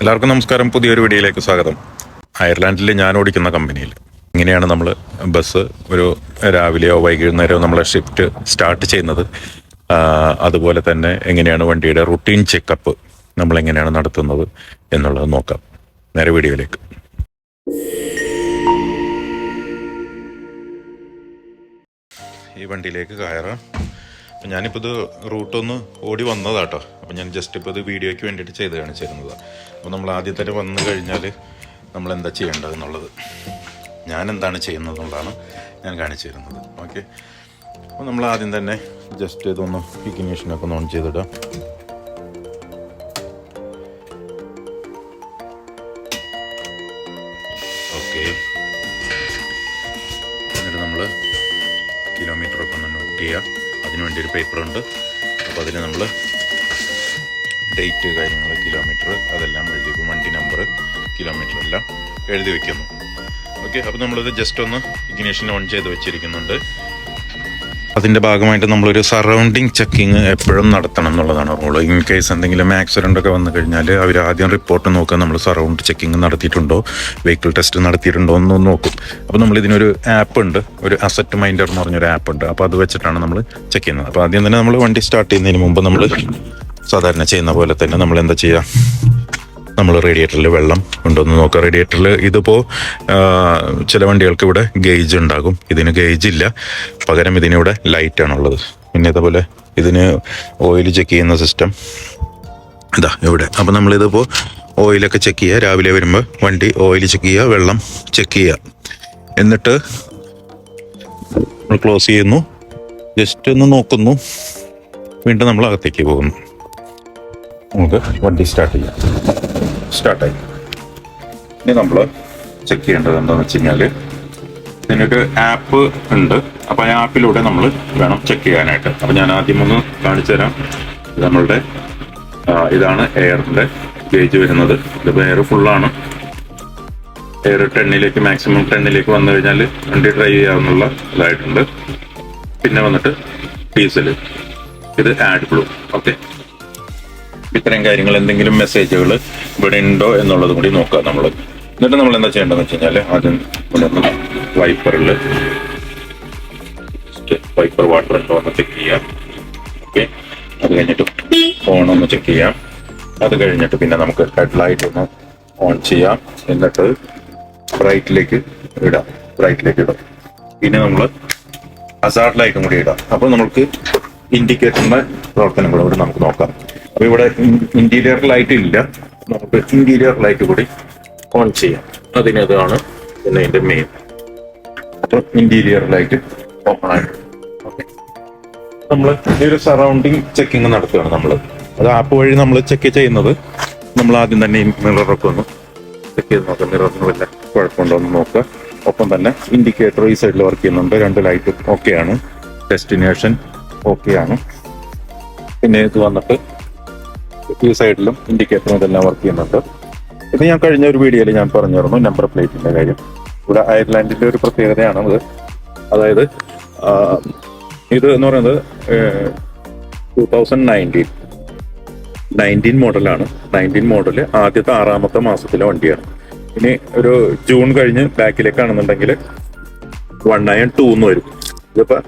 എല്ലാവർക്കും നമസ്കാരം. പുതിയൊരു വീഡിയോയിലേക്ക് സ്വാഗതം. അയർലാൻഡിൽ ഞാൻ ഓടിക്കുന്ന കമ്പനിയിൽ. ഇങ്ങനെയാണ് നമ്മൾ ബസ് ഒരു രാവിലെയോ വൈകുന്നേരമോ നമ്മളെ ഷിഫ്റ്റ് സ്റ്റാർട്ട് ചെയ്യുന്നത്. അതുപോലെ തന്നെ എങ്ങനെയാണ് വണ്ടിയുടെ റുട്ടീൻ ചെക്കപ്പ് നമ്മൾ എങ്ങനെയാണ് നടത്തുന്നത് എന്നുള്ളത് നോക്കാം. നേരെ വീഡിയോയിലേക്ക്. ഈ വണ്ടിയിലേക്ക് കയറാം. അപ്പം ഞാനിപ്പോൾ ഇത് റൂട്ടൊന്ന് ഓടി വന്നതാട്ടോ. അപ്പം ഞാൻ ജസ്റ്റ് ഇപ്പോൾ ഇത് വീഡിയോയ്ക്ക് വേണ്ടിയിട്ട് ചെയ്ത് കാണിച്ചിരുന്നത് അപ്പോൾ നമ്മൾ ആദ്യത്തെ വന്നു കഴിഞ്ഞാൽ നമ്മൾ എന്താ ചെയ്യേണ്ടത് എന്നുള്ളത് ഞാൻ എന്താണ് ചെയ്യുന്നത് എന്നുള്ളതാണ് ഞാൻ കാണിച്ചു തരുന്നത്. ഓക്കെ? അപ്പോൾ നമ്മൾ ആദ്യം തന്നെ ജസ്റ്റ് ഇതൊന്ന് ഇഗ്നീഷനൊക്കെ ഒന്ന് ഓൺ ചെയ്തിടാം ഓക്കെ? എന്നിട്ട് നമ്മൾ കിലോമീറ്റർ ഒക്കെ ഒന്ന് നോട്ട് ചെയ്യുക. അതിന് വേണ്ടി ഒരു പേപ്പറുണ്ട് അപ്പോൾ അതിൽ നമ്മൾ ഡേറ്റ് കാര്യങ്ങൾ കിലോമീറ്റർ അതെല്ലാം എഴുതി വെക്കും വണ്ടി നമ്പർ കിലോമീറ്റർ എല്ലാം എഴുതി വെക്കുന്നു. ഓക്കെ അപ്പോൾ നമ്മളിത് ജസ്റ്റ് ഒന്ന് ഇഗ്നേഷൻ ഓൺ ചെയ്ത് വെച്ചിരിക്കുന്നുണ്ട്. അതിന്റെ ഭാഗമായിട്ട് നമ്മളൊരു സറൗണ്ടിങ് ചെക്കിങ് എപ്പോഴും നടത്തണം എന്നുള്ളതാണ് റൂൾ ഇൻ കേസ് എന്തെങ്കിലും ആക്സിഡന്റ് ഒക്കെ വന്നു കഴിഞ്ഞാൽ അവർ ആദ്യം റിപ്പോർട്ട് നോക്കുക നമ്മൾ സറൗണ്ട് ചെക്കിങ് നടത്തിയിട്ടുണ്ടോ വെഹിക്കിൾ ടെസ്റ്റ് നടത്തിയിട്ടുണ്ടോ എന്ന് നോക്കും. അപ്പോൾ നമ്മൾ ഇതിനൊരു ആപ്പ് ഉണ്ട് ഒരു അസറ്റ് മൈൻഡർ എന്ന് പറഞ്ഞൊരു ആപ്പ് ഉണ്ട്. അപ്പോൾ അത് വെച്ചിട്ടാണ് നമ്മൾ ചെക്ക് ചെയ്യുന്നത്. അപ്പോൾ ആദ്യം തന്നെ നമ്മൾ വണ്ടി സ്റ്റാർട്ട് ചെയ്യുന്നതിന് മുമ്പ് നമ്മൾ സാധാരണ ചെയ്യുന്ന പോലെ തന്നെ നമ്മൾ എന്താ ചെയ്യുക നമ്മൾ റേഡിയേറ്ററിൽ വെള്ളം ഉണ്ടോയെന്ന് നോക്കുക റേഡിയേറ്ററിൽ ഇതിപ്പോൾ ചില വണ്ടികൾക്ക് ഇവിടെ ഗേജ് ഉണ്ടാകും. ഇതിന് ഗേജ് ഇല്ല. പകരം ഇതിനിവിടെ ലൈറ്റാണുള്ളത് പിന്നെ ഇതേപോലെ ഇതിന് ഓയിൽ ചെക്ക് ചെയ്യുന്ന സിസ്റ്റം ഇതാ ഇവിടെ. അപ്പോൾ നമ്മളിതിപ്പോൾ ഓയിലൊക്കെ ചെക്ക് ചെയ്യുക. രാവിലെ വരുമ്പോൾ വണ്ടി ഓയിൽ ചെക്ക് ചെയ്യുക വെള്ളം ചെക്ക് ചെയ്യുക. എന്നിട്ട് നമ്മൾ ക്ലോസ് ചെയ്യുന്നു. ജസ്റ്റ് ഒന്ന് നോക്കുന്നു. വീണ്ടും നമ്മൾ അകത്തേക്ക് പോകുന്നു. നമുക്ക് വണ്ടി സ്റ്റാർട്ട് ചെയ്യാം? സ്റ്റാർട്ടായി ഇനി നമ്മൾ ചെക്ക് ചെയ്യേണ്ടത് എന്താണെന്ന് വെച്ച് കഴിഞ്ഞാൽ ഇതിനൊരു ആപ്പ് ഉണ്ട്. അപ്പോൾ ആ ആപ്പിലൂടെ നമ്മൾ വേണം ചെക്ക് ചെയ്യാനായിട്ട്. അപ്പോൾ ഞാൻ ആദ്യം ഒന്ന് കാണിച്ചു തരാം. നമ്മളുടെ ഇതാണ് എയറിന്റെ ഗേജ് വരുന്നത്. ഇതിപ്പോൾ എയർ ഫുള്ളാണ് എയർ ടെന്നിലേക്ക് മാക്സിമം ടെന്നിലേക്ക് വന്നു കഴിഞ്ഞാൽ വണ്ടി ഡ്രൈവ് ചെയ്യാവുന്നുള്ള ഇതായിട്ടുണ്ട്. പിന്നെ വന്നിട്ട് ഡീസൽ ഇത് ആഡ് ബ്ലൂ ഓക്കെ ഇത്രയും കാര്യങ്ങൾ എന്തെങ്കിലും മെസ്സേജുകൾ ഇവിടെ ഉണ്ടോ എന്നുള്ളത് കൂടി നോക്കുക നമ്മൾ എന്നിട്ട് നമ്മൾ എന്താ ചെയ്യേണ്ടതെന്ന് വെച്ച് കഴിഞ്ഞാൽ ആദ്യം ഇവിടെ ഒന്ന് വൈപ്പറിൽ വൈപ്പർ വാട്ടർ ഉണ്ടോ എന്ന് ചെക്ക് ചെയ്യാം. ഓക്കെ അത് കഴിഞ്ഞിട്ട് ഫോൺ ഒന്ന് ചെക്ക് ചെയ്യാം. അത് കഴിഞ്ഞിട്ട് പിന്നെ നമുക്ക് ഹെഡ് ലൈറ്റ് ഒന്ന് ഓൺ ചെയ്യാം. എന്നിട്ട് ബ്രൈറ്റിലേക്ക് ഇടാം. ബ്രൈറ്റിലേക്ക് ഇടാം. പിന്നെ നമ്മൾ അസാർട്ട് ലൈറ്റും കൂടി ഇടാം. അപ്പോൾ നമുക്ക് ഇൻഡിക്കേറ്ററിന്റെ പ്രവർത്തനങ്ങളും കൂടി നമുക്ക് നോക്കാം. അപ്പൊ ഇവിടെ ഇന്റീരിയർ ലൈറ്റ് ഇല്ല. നമുക്ക് ഇന്റീരിയർ ലൈറ്റ് കൂടി ഓൺ ചെയ്യാം. അതിനതാണ് പിന്നെ അതിന്റെ മെയിൻ അപ്പൊ ഇന്റീരിയർ ലൈറ്റ് ഓപ്പൺ ആയിട്ട് നമ്മൾ ഈ ഒരു സറൗണ്ടിങ് ചെക്കിങ് നടത്തുകയാണ് നമ്മൾ അത് ആപ്പ് വഴി നമ്മൾ ചെക്ക് ചെയ്യുന്നത്. നമ്മൾ ആദ്യം തന്നെ ഈ മിററൊക്കെ ഒന്ന് ചെക്ക് ചെയ്ത് നോക്കാം. മിററിന് വല്ല കുഴപ്പമുണ്ടോ എന്ന് നോക്കുക. ഒപ്പം തന്നെ ഇൻഡിക്കേറ്റർ ഈ സൈഡിൽ വർക്ക് ചെയ്യുന്നുണ്ട്. രണ്ട് ലൈറ്റ് ഓക്കെയാണ് ഡെസ്റ്റിനേഷൻ ഓക്കെയാണ് പിന്നെ ഇത് വന്നിട്ട് ഈ സൈഡിലും ഇൻഡിക്കേറ്ററും ഇതെല്ലാം വർക്ക് ചെയ്യുന്നുണ്ട്. ഇത് ഞാൻ കഴിഞ്ഞ ഒരു വീഡിയോയിൽ ഞാൻ പറഞ്ഞിരുന്നു നമ്പർ പ്ലേറ്റിന്റെ കാര്യം. ഇവിടെ അയർലാൻഡിന്റെ ഒരു പ്രത്യേകതയാണ് അത്. അതായത് ഇത് എന്ന് പറയുന്നത് ടൂ തൗസൻഡ് നയന്റീൻ നയന്റീൻ മോഡലാണ് നയന്റീൻ മോഡൽ ആദ്യത്തെ ആറാമത്തെ മാസത്തിലെ വണ്ടിയാണ്. ഇനി ഒരു ജൂൺ കഴിഞ്ഞ് ബാക്കിലേക്കാണെന്നുണ്ടെങ്കിൽ വൺ നയൻ ടൂ എന്ന് വരും. ഇതിപ്പോ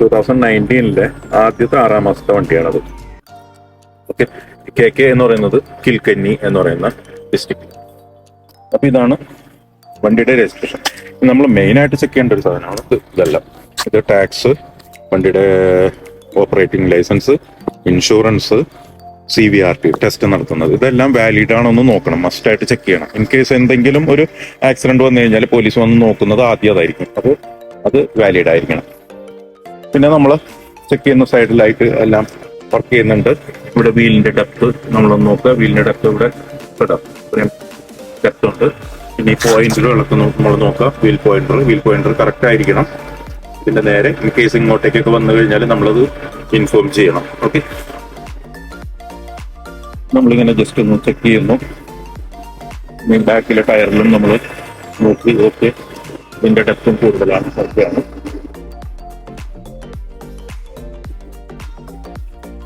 ടൂ തൗസൻഡ് നയന്റീനിലെ ആദ്യത്തെ ആറാം മാസത്തെ വണ്ടിയാണത്. ഓക്കെ. കെ കെ എന്ന് പറയുന്നത് കിൽക്കന്നി എന്ന് പറയുന്ന ഡിസ്ട്രിക്ട് അപ്പൊ ഇതാണ് വണ്ടിയുടെ രജിസ്ട്രേഷൻ നമ്മൾ മെയിൻ ആയിട്ട് ചെക്ക് ചെയ്യേണ്ട ഒരു സാധനമാണ് ഇത് ഇതെല്ലാം. ഇത് ടാക്സ് വണ്ടിയുടെ operating license insurance C V R T test നടത്തുന്നത്. ഇതെല്ലാം വാലിഡ് ആണോ എന്ന് നോക്കണം. മസ്റ്റ് ആയിട്ട് ചെക്ക് ചെയ്യണം. ഇൻ കേസ് എന്തെങ്കിലും ഒരു ആക്സിഡന്റ് വന്നു കഴിഞ്ഞാൽ പോലീസ് വന്ന് നോക്കുന്നത് ആദ്യം അതായിരിക്കും. അപ്പോൾ അത് വാലിഡ് ആയിരിക്കണം. പിന്നെ നമ്മൾ ചെക്ക് ചെയ്യുന്ന സൈഡിലായിട്ട് എല്ലാം വർക്ക് ചെയ്യുന്നുണ്ട്. ഇവിടെ വീലിന്റെ ഡെപ്ത് നമ്മളൊന്ന് നോക്കുക. വീലിന്റെ ഡെപ്ത് ഇവിടെ കേട്ടോ ഡെപ്ത് ഉണ്ട്. പിന്നെ ഈ പോയിന്റുകളൊക്കെ നമ്മൾ നോക്കുക. Wheel pointer wheel pointer correct ആയിരിക്കണം. ഇതിന്റെ നേരെ ഇൻ കേസ് ഇങ്ങോട്ടേക്കൊക്കെ വന്നു കഴിഞ്ഞാൽ നമ്മളത് ഇൻഫോം ചെയ്യണം. ഓക്കെ നമ്മളിങ്ങനെ ജസ്റ്റ് ഒന്ന് ചെക്ക് ചെയ്യുന്നു. ബാക്കിലെ ടയറിലും നമ്മൾ നോക്കി. ഓക്കെ ഇതിന്റെ ഡെപ്തും കൂടുതലാണ്. ഓക്കെയാണ്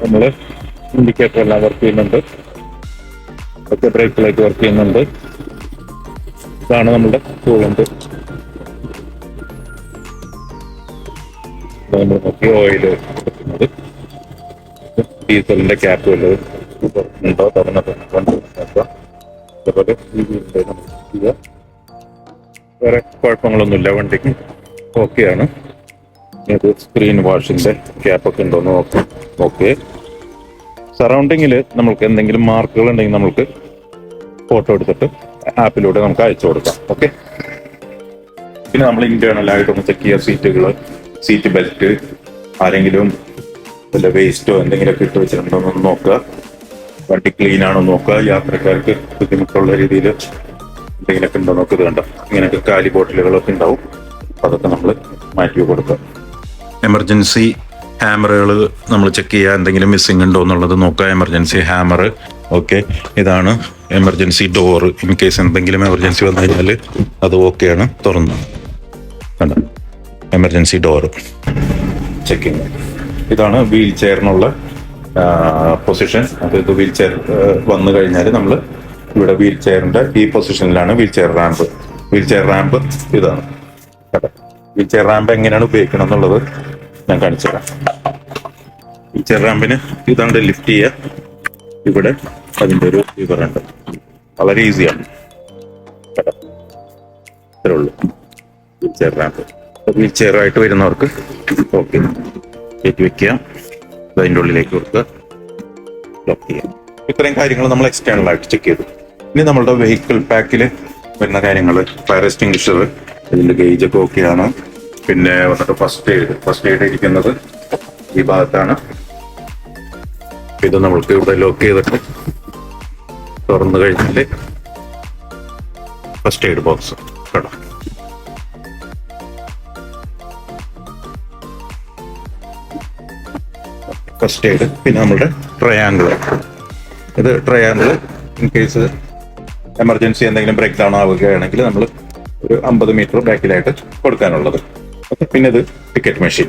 നമ്മൾ ഇൻഡിക്കേറ്റർ എല്ലാം വർക്ക് ചെയ്യുന്നുണ്ട്. ഒക്കെ ബ്രേക്ക് ലൈറ്റ് വർക്ക് ചെയ്യുന്നുണ്ട്. ഇതാണ് നമ്മുടെ ടൂളുണ്ട് നമ്മൾ നോക്കി ഓയിൽ കൊടുക്കുന്നത് ഡീസലിന്റെ ക്യാപ്പ് നമുക്ക് ചെയ്യാം വേറെ കുഴപ്പങ്ങളൊന്നുമില്ല. വണ്ടിക്ക് ഓക്കെയാണ് ഇത് സ്ക്രീൻ വാഷിന്റെ ക്യാപ്പൊക്കെ ഉണ്ടോ എന്ന് നോക്കാം ഓക്കെ സറൗണ്ടിങ്ങിൽ നമുക്ക് എന്തെങ്കിലും മാർക്കുകൾ ഉണ്ടെങ്കിൽ നമുക്ക് ഫോട്ടോ എടുത്തിട്ട് ആപ്പിലൂടെ നമുക്ക് അയച്ചു കൊടുക്കാം. ഓക്കെ പിന്നെ നമ്മൾ ആയിട്ടൊന്ന് ചെക്ക് ചെയ്യുക. സീറ്റുകൾ സീറ്റ് ബെൽറ്റ് ആരെങ്കിലും വല്ല വേസ്റ്റോ എന്തെങ്കിലുമൊക്കെ ഇട്ട് വെച്ചിട്ടുണ്ടോ എന്ന് നോക്കുക. വണ്ടി ക്ലീൻ ആണോ നോക്കുക. യാത്രക്കാർക്ക് ബുദ്ധിമുട്ടുള്ള രീതിയിൽ എന്തെങ്കിലുമൊക്കെ ഉണ്ടോ നോക്കുക. ഇത് കണ്ടോ? ഇങ്ങനെയൊക്കെ കാലി ബോട്ടിലുകളൊക്കെ ഉണ്ടാവും. അതൊക്കെ നമ്മൾ മാറ്റി കൊടുക്കുക. എമർജൻസി ഹാമറുകൾ നമ്മൾ ചെക്ക് ചെയ്യുക എന്തെങ്കിലും മിസ്സിംഗ് ഉണ്ടോ എന്നുള്ളത് നോക്കുക. Emergency hammer okay. ഇതാണ് എമർജൻസി ഡോർ. ഇൻ കേസ് എന്തെങ്കിലും എമർജൻസി വന്നു കഴിഞ്ഞാൽ അത് ഓക്കെയാണ് തുറന്നു കണ്ട? Emergency door. ചെക്കിങ് ഇതാണ് വീൽ ചെയറിനുള്ള പൊസിഷൻ അതായത് വീൽ ചെയർ വന്നു കഴിഞ്ഞാൽ നമ്മൾ ഇവിടെ വീൽ ചെയറിന്റെ ഈ പൊസിഷനിലാണ് wheelchair ramp. Wheelchair ramp ഇതാണ്. വീൽ ചെയർ റാമ്പ് എങ്ങനെയാണ് ഉപയോഗിക്കണം എന്നുള്ളത് ഞാൻ കാണിച്ചു തരാം. ഈ ചെറാമ്പിന് റാമ്പിന് ഇതാണ്ട് ലിഫ്റ്റ് ചെയ്യുക. ഇവിടെ അതിന്റെ ഒരു വിവരമുണ്ട് വളരെ ഈസിയാണ് ഇത്രേ ഉള്ളൂ. Wheelchair ramp. വീൽ ചെയറായിട്ട് വരുന്നവർക്ക് ഓക്കെ കയറ്റി വെക്കുക. അതിന്റെ ഉള്ളിലേക്ക് കൊടുക്കുക. ലോക്ക് ചെയ്യുക ഇത്രയും കാര്യങ്ങൾ നമ്മൾ എക്സ്റ്റേണൽ ആയിട്ട് ചെക്ക് ചെയ്തു. ഇനി നമ്മളുടെ വെഹിക്കിൾ പാക്കിൽ വരുന്ന കാര്യങ്ങൾ ഫയർ എക്സ്റ്റിംഗ്വിഷർ ഇതിന്റെ ഗേജ് ഒക്കെ ഓക്കെയാണ് പിന്നെ വന്നിട്ട് ഫസ്റ്റ് എയ്ഡ് ഫസ്റ്റ് എയ്ഡ് ഇരിക്കുന്നത് ഈ ഭാഗത്താണ്. ഇത് നമ്മൾക്ക് ഇവിടെ ലോക്ക് ചെയ്തിട്ട് തുറന്നു കഴിഞ്ഞാൽ ഫസ്റ്റ് എയ്ഡ് ബോക്സ് കേട്ടോ ഫസ്റ്റ് എയ്ഡ് പിന്നെ നമ്മളുടെ ട്രയാങ്കിൾ ഇത് ട്രയാങ്കിൾ ഇൻ കേസ് എമർജൻസി എന്തെങ്കിലും ബ്രേക്ക് ഡൗൺ ആവുകയാണെങ്കിൽ നമ്മൾ ഒരു അമ്പത് മീറ്റർ ബാക്കിലായിട്ട് കൊടുക്കാനുള്ളത്. പിന്നെ ഇത് ടിക്കറ്റ് മെഷീൻ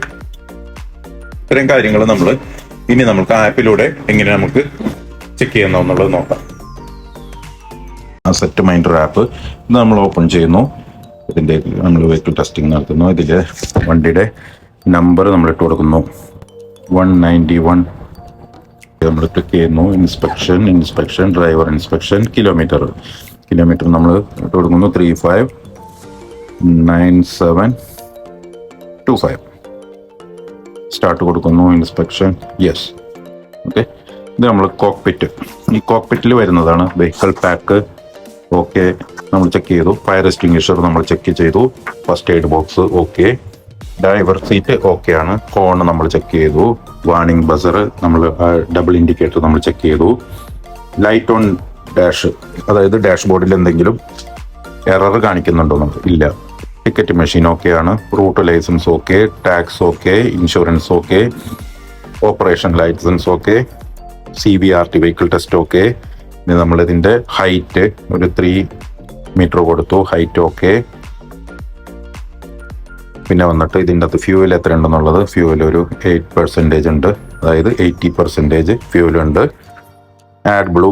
ഇത്രയും കാര്യങ്ങൾ നമ്മൾ ഇനി നമുക്ക് ആപ്പിലൂടെ എങ്ങനെ നമുക്ക് ചെക്ക് ചെയ്യുന്നു എന്നുള്ളത് നോക്കാം. സെറ്റ് മൈൻഡർ ആപ്പ് ഇത് നമ്മൾ ഓപ്പൺ ചെയ്യുന്നു. ഇതിന്റെ നമ്മൾ വെഹിക്കിൾ ടെസ്റ്റിംഗ് നടത്തുന്നു. ഇതിൽ വണ്ടിയുടെ നമ്പർ നമ്മൾ ഇട്ട് കൊടുക്കുന്നു. വൺ നയന്റി വൺ നമ്മൾ ക്ലിക്ക് ചെയ്യുന്നു. Inspection inspection driver inspection kilometer kilometer നമ്മൾ ഇട്ട് കൊടുക്കുന്നു. Three five nine seven two five. Start കൊടുക്കുന്നു ഇൻസ്പെക്ഷൻ. യെസ് ഓക്കെ ഇത് നമ്മൾ കോക്പിറ്റ് ഈ കോക്പിറ്റിൽ വരുന്നതാണ് വെഹിക്കിൾ പാക്ക് ഓക്കെ നമ്മൾ ചെക്ക് ചെയ്തു. ഫയർ എക്സ്റ്റിംഗ്വിഷർ നമ്മൾ ചെക്ക് ചെയ്തു. First aid box okay driver seat okay ആണ്. ഹോൺ നമ്മൾ ചെക്ക് ചെയ്തു. വാണിംഗ് ബസർ നമ്മൾ ഡബിൾ ഇൻഡിക്കേറ്റർ നമ്മൾ ചെക്ക് ചെയ്തു. ലൈറ്റ് ഓൺ ഡാഷ് അതായത് ഡാഷ്ബോർഡിൽ എന്തെങ്കിലും എറർ കാണിക്കുന്നുണ്ടോ നമുക്ക് ഇല്ല. ടിക്കറ്റ് മെഷീൻ ഓക്കെയാണ് route license okay tax okay insurance okay operation license okay C B R T vehicle test okay ഇനി നമ്മളിതിന്റെ ഹൈറ്റ് ഒരു ത്രീ മീറ്റർ കൊടുത്തു. ഹൈറ്റ് ഓക്കെ പിന്നെ വന്നിട്ട് ഇതിന്റെ അകത്ത് ഫ്യൂവൽ എത്ര ഉണ്ടെന്നുള്ളത്. ഫ്യൂവൽ ഒരു എയ്റ്റ് പെർസെന്റേജ് ഉണ്ട്. അതായത് എയ്റ്റി പെർസെന്റേജ് ഫ്യൂവൽ ഉണ്ട്. ആഡ് ബ്ലൂ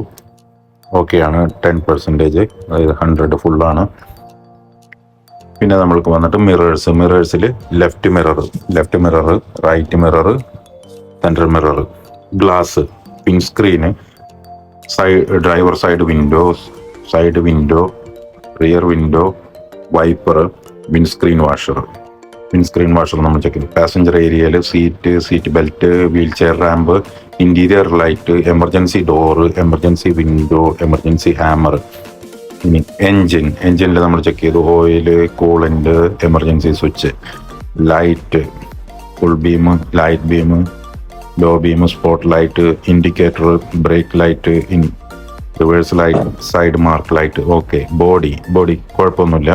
ഓക്കെയാണ് ടെൻ പെർസെന്റേജ് അതായത് ഹൺഡ്രഡ് ഫുള്ളാണ് പിന്നെ നമ്മൾക്ക് വന്നിട്ട് mirrors മിറേഴ്സിൽ left mirror left mirror right mirror central mirror glass പിൻ screen side driver side window side window rear window wiper windscreen washer windscreen washer നമ്മൾ check ചെയ്തു. Passenger ഏരിയയിൽ seat seat belt wheelchair ramp interior light emergency door emergency window emergency hammer engine എൻജിനിൽ നമ്മൾ check ചെയ്തു. Oil coolant emergency switch light full beam light beam low beam spot light indicator brake light in reverse light side mark light okay body body കുഴപ്പമൊന്നുമില്ല.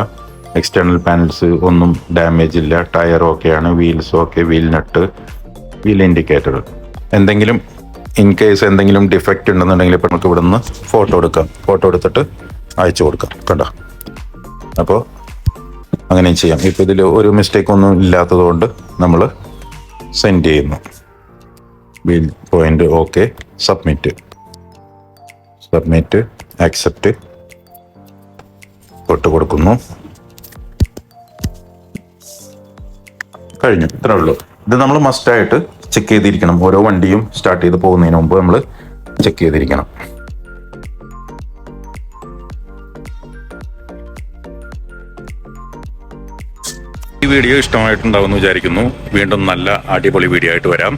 External panels ഒന്നും damage ഇല്ല. Tyre ഓക്കെയാണ് wheels okay wheel nut wheel indicator എന്തെങ്കിലും in case എന്തെങ്കിലും defect ഉണ്ടെന്നുണ്ടെങ്കിൽ ഇപ്പോൾ നമുക്ക് ഇവിടെ നിന്ന് ഫോട്ടോ എടുക്കാം. ഫോട്ടോ എടുത്തിട്ട് അയച്ചു കൊടുക്കാം കണ്ടോ? അപ്പോൾ അങ്ങനെയും ചെയ്യാം. ഇപ്പോൾ ഇതിൽ ഒരു മിസ്റ്റേക്ക് ഒന്നും ഇല്ലാത്തത് കൊണ്ട് നമ്മൾ സെൻഡ് ചെയ്യുന്നു. Bill point okay submit submit accept തൊട്ട് കൊടുക്കുന്നു. കഴിഞ്ഞു ഇത്രേ ഉള്ളൂ. ഇത് നമ്മൾ മസ്റ്റായിട്ട് ചെക്ക് ചെയ്തിരിക്കണം. ഓരോ വണ്ടിയും സ്റ്റാർട്ട് ചെയ്ത് പോകുന്നതിന് മുമ്പ് നമ്മൾ ചെക്ക് ചെയ്തിരിക്കണം. വീഡിയോ ഇഷ്ടമായിട്ടുണ്ടാവുമെന്ന് വിചാരിക്കുന്നു. വീണ്ടും നല്ല അടിപൊളി വീഡിയോ ആയിട്ട് വരാം.